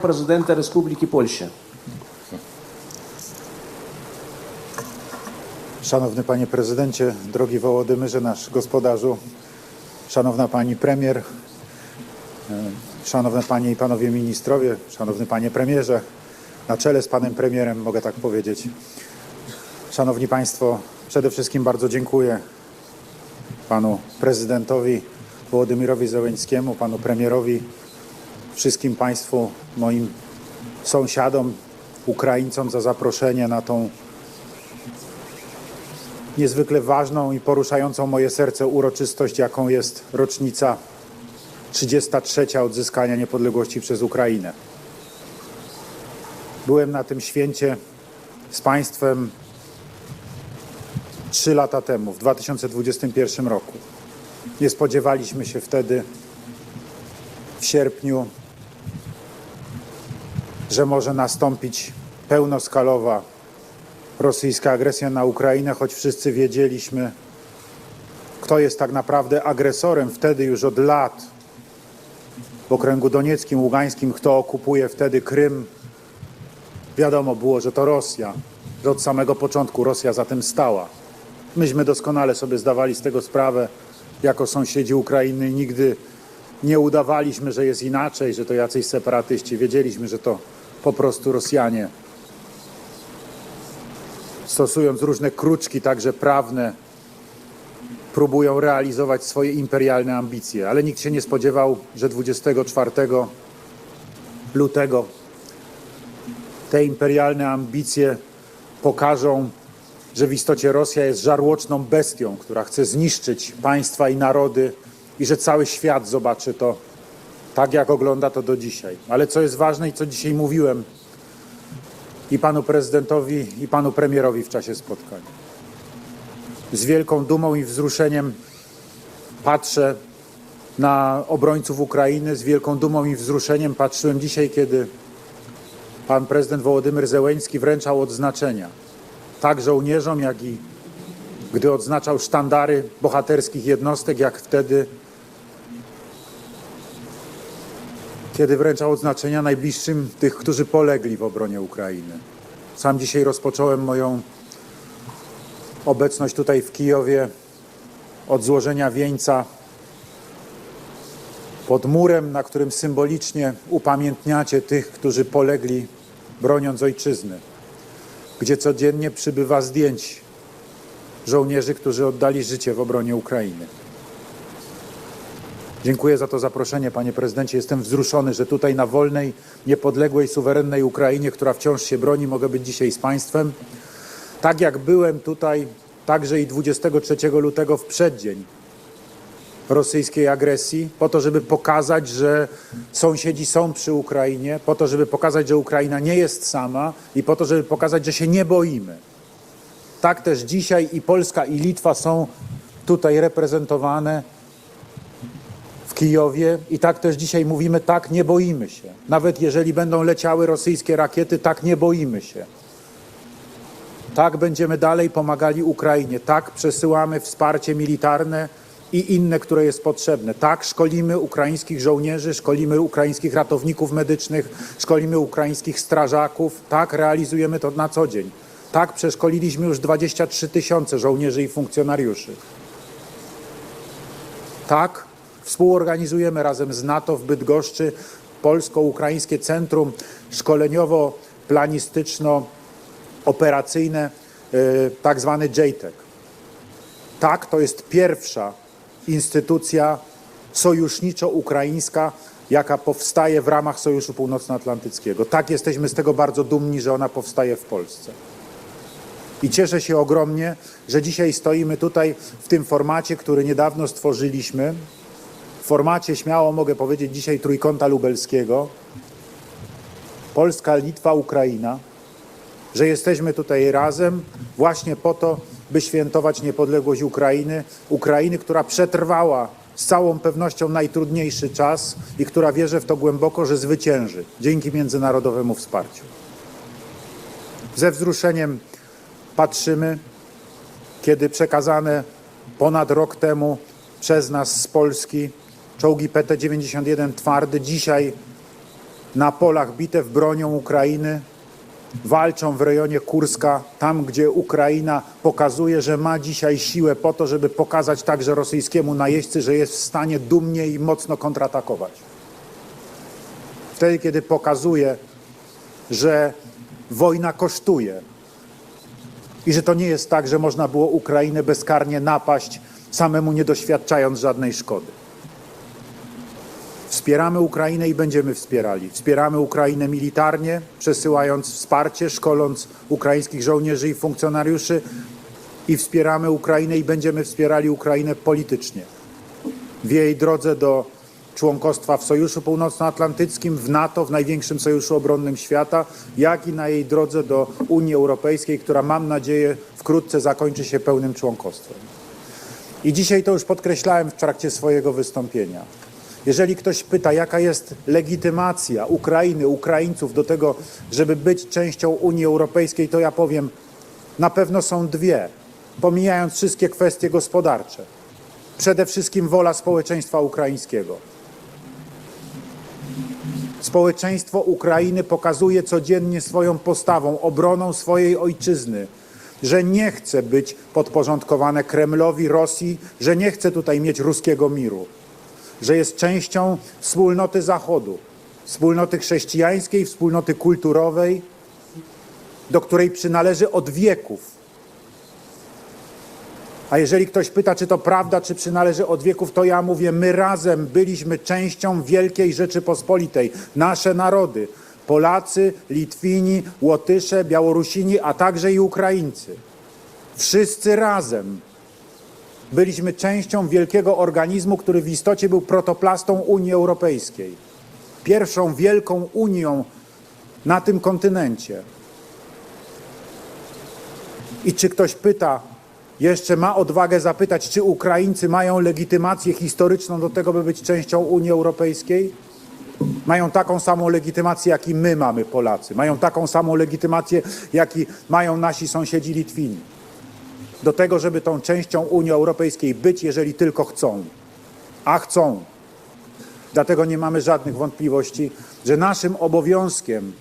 президента Республіки Польща. Szanowny Panie Prezydencie, drogi Wołodymyrze, nasz gospodarzu, Szanowna Pani Premier, e, Szanowne Panie i Panowie Ministrowie, Szanowny Panie Premierze, na czele z Panem Premierem mogę tak powiedzieć. Szanowni Państwo, przede wszystkim bardzo dziękuję Panu Prezydentowi Wołodymyrowi Zełęckiemu, Panu Premierowi, wszystkim Państwu, moim sąsiadom, Ukraińcom za zaproszenie na tą niezwykle ważną i poruszającą moje serce uroczystość, jaką jest rocznica 33 odzyskania niepodległości przez Ukrainę. Byłem na tym święcie z Państwem trzy lata temu, w 2021 roku. Nie spodziewaliśmy się wtedy, w sierpniu, że może nastąpić pełnoskalowa rosyjska agresja na Ukrainę, choć wszyscy wiedzieliśmy, kto jest tak naprawdę agresorem wtedy już od lat w okręgu donieckim, ługańskim, kto okupuje wtedy Krym. Wiadomo było, że to Rosja, że od samego początku Rosja za tym stała. Myśmy doskonale sobie zdawali z tego sprawę jako sąsiedzi Ukrainy i nigdy nie udawaliśmy, że jest inaczej, że to jacyś separatyści. Wiedzieliśmy, że to po prostu Rosjanie stosując różne kruczki, także prawne, próbują realizować swoje imperialne ambicje. Ale nikt się nie spodziewał, że 24 lutego te imperialne ambicje pokażą, że w istocie Rosja jest żarłoczną bestią, która chce zniszczyć państwa i narody i że cały świat zobaczy to tak, jak ogląda to do dzisiaj. Ale co jest ważne i co dzisiaj mówiłem, i panu prezydentowi, i panu premierowi w czasie spotkania. Z wielką dumą i wzruszeniem patrzę na obrońców Ukrainy, z wielką dumą i wzruszeniem patrzyłem dzisiaj, kiedy pan prezydent Wołodymyr Zełeński wręczał odznaczenia tak żołnierzom, jak i gdy odznaczał sztandary bohaterskich jednostek, jak wtedy kiedy wręczał odznaczenia najbliższym tych, którzy polegli w obronie Ukrainy. Sam dzisiaj rozpocząłem moją obecność tutaj w Kijowie od złożenia wieńca pod murem, na którym symbolicznie upamiętniacie tych, którzy polegli broniąc ojczyzny, gdzie codziennie przybywa zdjęć żołnierzy, którzy oddali życie w obronie Ukrainy. Dziękuję za to zaproszenie, panie prezydencie. Jestem wzruszony, że tutaj na wolnej, niepodległej, suwerennej Ukrainie, która wciąż się broni, mogę być dzisiaj z państwem. Tak jak byłem tutaj także i 23 lutego w przeddzień rosyjskiej agresji, po to, żeby pokazać, że sąsiedzi są przy Ukrainie, po to, żeby pokazać, że Ukraina nie jest sama i po to, żeby pokazać, że się nie boimy. Tak też dzisiaj i Polska, i Litwa są tutaj reprezentowane Kijowie i tak też dzisiaj mówimy, tak, nie boimy się. Nawet jeżeli będą leciały rosyjskie rakiety, tak, nie boimy się. Tak, będziemy dalej pomagali Ukrainie. Tak, przesyłamy wsparcie militarne i inne, które jest potrzebne. Tak, szkolimy ukraińskich żołnierzy, szkolimy ukraińskich ratowników medycznych, szkolimy ukraińskich strażaków. Tak, realizujemy to na co dzień. Tak, przeszkoliliśmy już 23 tysiące żołnierzy i funkcjonariuszy. Tak, współorganizujemy razem z NATO w Bydgoszczy Polsko-Ukraińskie Centrum Szkoleniowo-Planistyczno-Operacyjne, y, tak zwany JTEC. Tak, to jest pierwsza instytucja sojuszniczo-ukraińska, jaka powstaje w ramach Sojuszu Północnoatlantyckiego. Tak, jesteśmy z tego bardzo dumni, że ona powstaje w Polsce. I cieszę się ogromnie, że dzisiaj stoimy tutaj w tym formacie, który niedawno stworzyliśmy. W formacie, śmiało mogę powiedzieć, dzisiaj trójkąta lubelskiego. Polska, Litwa, Ukraina. Że jesteśmy tutaj razem właśnie po to, by świętować niepodległość Ukrainy. Ukrainy, która przetrwała z całą pewnością najtrudniejszy czas i która wierzę w to głęboko, że zwycięży dzięki międzynarodowemu wsparciu. Ze wzruszeniem patrzymy, kiedy przekazane ponad rok temu przez nas z Polski czołgi PT-91 twardy dzisiaj na polach bitew bronią Ukrainy, walczą w rejonie Kurska, tam gdzie Ukraina pokazuje, że ma dzisiaj siłę po to, żeby pokazać także rosyjskiemu najeźdźcy, że jest w stanie dumnie i mocno kontratakować. Wtedy, kiedy pokazuje, że wojna kosztuje i że to nie jest tak, że można było Ukrainę bezkarnie napaść, samemu nie doświadczając żadnej szkody. Wspieramy Ukrainę i będziemy wspierali. Wspieramy Ukrainę militarnie, przesyłając wsparcie, szkoląc ukraińskich żołnierzy i funkcjonariuszy i wspieramy Ukrainę i będziemy wspierali Ukrainę politycznie. W jej drodze do członkostwa w Sojuszu Północnoatlantyckim, w NATO, w największym sojuszu obronnym świata, jak i na jej drodze do Unii Europejskiej, która mam nadzieję wkrótce zakończy się pełnym członkostwem. I dzisiaj to już podkreślałem w trakcie swojego wystąpienia. Jeżeli ktoś pyta, jaka jest legitymacja Ukrainy, Ukraińców do tego, żeby być częścią Unii Europejskiej, to ja powiem, na pewno są dwie, pomijając wszystkie kwestie gospodarcze. Przede wszystkim wola społeczeństwa ukraińskiego. Społeczeństwo Ukrainy pokazuje codziennie swoją postawą, obroną swojej ojczyzny, że nie chce być podporządkowane Kremlowi, Rosji, że nie chce tutaj mieć ruskiego miru że jest częścią wspólnoty Zachodu, wspólnoty chrześcijańskiej, wspólnoty kulturowej, do której przynależy od wieków. A jeżeli ktoś pyta, czy to prawda, czy przynależy od wieków, to ja mówię, my razem byliśmy częścią Wielkiej Rzeczypospolitej, nasze narody, Polacy, Litwini, Łotysze, Białorusini, a także i Ukraińcy. Wszyscy razem byliśmy częścią wielkiego organizmu, który w istocie był protoplastą Unii Europejskiej. Pierwszą wielką Unią na tym kontynencie. I czy ktoś pyta, jeszcze ma odwagę zapytać, czy Ukraińcy mają legitymację historyczną do tego, by być częścią Unii Europejskiej? Mają taką samą legitymację, jak i my mamy, Polacy. Mają taką samą legitymację, jak i mają nasi sąsiedzi Litwini do tego, żeby tą częścią Unii Europejskiej być, jeżeli tylko chcą. A chcą. Dlatego nie mamy żadnych wątpliwości, że naszym obowiązkiem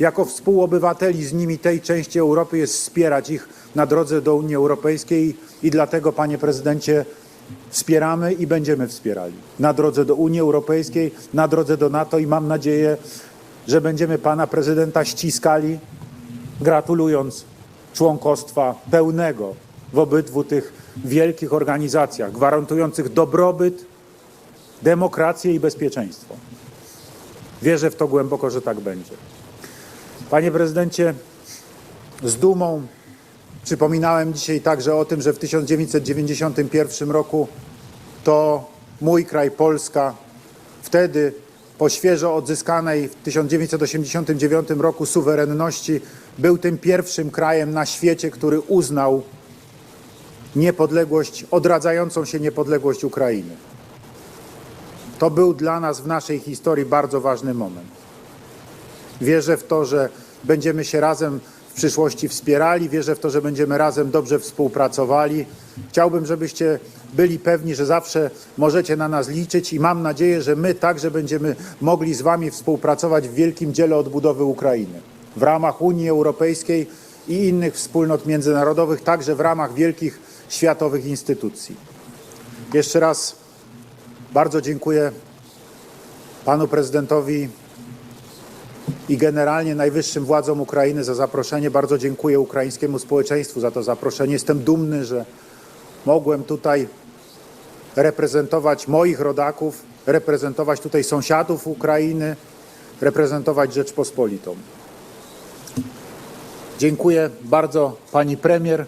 jako współobywateli z nimi tej części Europy jest wspierać ich na drodze do Unii Europejskiej i dlatego, panie prezydencie, wspieramy i będziemy wspierali na drodze do Unii Europejskiej, na drodze do NATO i mam nadzieję, że będziemy pana prezydenta ściskali, gratulując członkostwa pełnego w obydwu tych wielkich organizacjach, gwarantujących dobrobyt, demokrację i bezpieczeństwo. Wierzę w to głęboko, że tak będzie. Panie prezydencie, z dumą przypominałem dzisiaj także o tym, że w 1991 roku to mój kraj, Polska, wtedy po świeżo odzyskanej w 1989 roku suwerenności był tym pierwszym krajem na świecie, który uznał niepodległość, odradzającą się niepodległość Ukrainy. To był dla nas w naszej historii bardzo ważny moment. Wierzę w to, że będziemy się razem w przyszłości wspierali, wierzę w to, że będziemy razem dobrze współpracowali. Chciałbym, żebyście byli pewni, że zawsze możecie na nas liczyć i mam nadzieję, że my także będziemy mogli z Wami współpracować w wielkim dziele odbudowy Ukrainy w ramach Unii Europejskiej i innych wspólnot międzynarodowych, także w ramach wielkich światowych instytucji. Jeszcze raz bardzo dziękuję panu prezydentowi i generalnie najwyższym władzom Ukrainy za zaproszenie. Bardzo dziękuję ukraińskiemu społeczeństwu za to zaproszenie. Jestem dumny, że mogłem tutaj reprezentować moich rodaków, reprezentować tutaj sąsiadów Ukrainy, reprezentować Rzeczpospolitą. Dziękuję bardzo pani premier,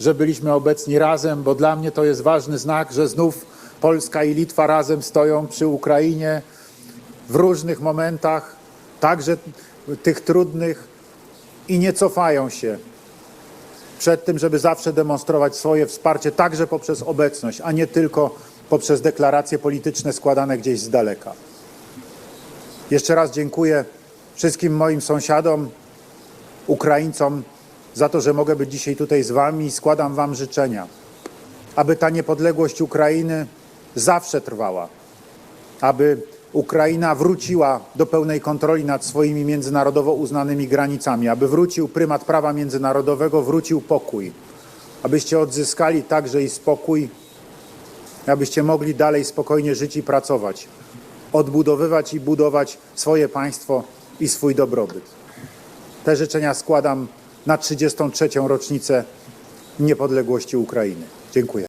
że byliśmy obecni razem, bo dla mnie to jest ważny znak, że znów Polska i Litwa razem stoją przy Ukrainie w różnych momentach, także tych trudnych i nie cofają się przed tym, żeby zawsze demonstrować swoje wsparcie, także poprzez obecność, a nie tylko poprzez deklaracje polityczne składane gdzieś z daleka. Jeszcze raz dziękuję wszystkim moim sąsiadom, Ukraińcom za to, że mogę być dzisiaj tutaj z Wami i składam Wam życzenia, aby ta niepodległość Ukrainy zawsze trwała, aby Ukraina wróciła do pełnej kontroli nad swoimi międzynarodowo uznanymi granicami, aby wrócił prymat prawa międzynarodowego, wrócił pokój, abyście odzyskali także i spokój, abyście mogli dalej spokojnie żyć i pracować, odbudowywać i budować swoje państwo i swój dobrobyt. Te życzenia składam na 33. rocznicę niepodległości Ukrainy. Dziękuję.